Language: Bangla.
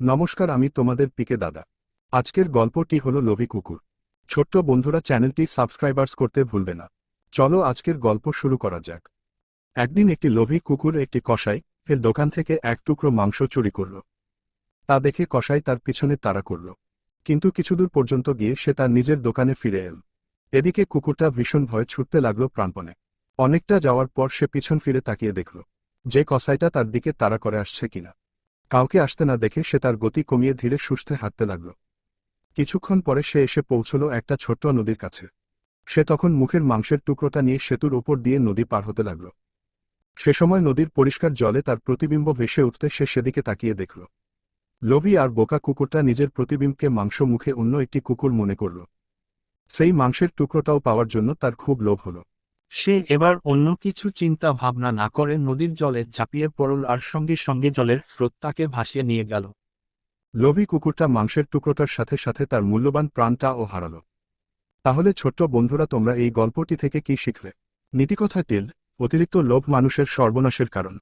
নমস্কার, আমি তোমাদের পিকে দাদা। আজকের গল্পটি হল লোভী কুকুর। ছোট্ট বন্ধুরা চ্যানেলটি সাবস্ক্রাইবার্স করতে ভুলবে না। চলো আজকের গল্প শুরু করা যাক। একদিন একটি লোভী কুকুর একটি কসাই ফের দোকান থেকে এক টুকরো মাংস চুরি করল। তা দেখে কসাই তার পিছনে তাড়া করল। কিন্তু কিছুদূর পর্যন্ত গিয়ে সে তার নিজের দোকানে ফিরে এল। এদিকে কুকুরটা ভীষণ ভয়ে ছুটতে লাগল প্রাণপণে। অনেকটা যাওয়ার পর সে পিছন ফিরে তাকিয়ে দেখল যে কসাইটা তার দিকে তাড়া করে আসছে কিনা। কাউকে আসতে না দেখে সে তার গতি কমিয়ে ধীরে সুস্থে হাঁটতে লাগল। কিছুক্ষণ পরে সে এসে পৌঁছল একটা ছোট্ট নদীর কাছে। সে তখন মুখের মাংসের টুকরোটা নিয়ে সেতুর ওপর দিয়ে নদী পার হতে লাগল। সে সময় নদীর পরিষ্কার জলে তার প্রতিবিম্ব ভেসে উঠতে সে সেদিকে তাকিয়ে দেখল। লোভী আর বোকা কুকুরটা নিজের প্রতিবিম্বকে মাংস মুখে অন্য একটি কুকুর মনে করল। সেই মাংসের টুকরোটাও পাওয়ার জন্য তার খুব লোভ হল। সে এবার অন্য কিছু চিন্তা ভাবনা না করে নদীর জলে ঝাঁপিয়ে পড়ল আর সঙ্গে সঙ্গে জলের স্রোত তাকে ভাসিয়ে নিয়ে গেল। লোভী কুকুরটা মাংসের টুকরোটার সাথে সাথে তার মূল্যবান প্রাণটাও হারাল। তাহলে ছোট্ট বন্ধুরা, তোমরা এই গল্পটি থেকে কি শিখলে? নীতিকথা টিল, অতিরিক্ত লোভ মানুষের সর্বনাশের কারণ।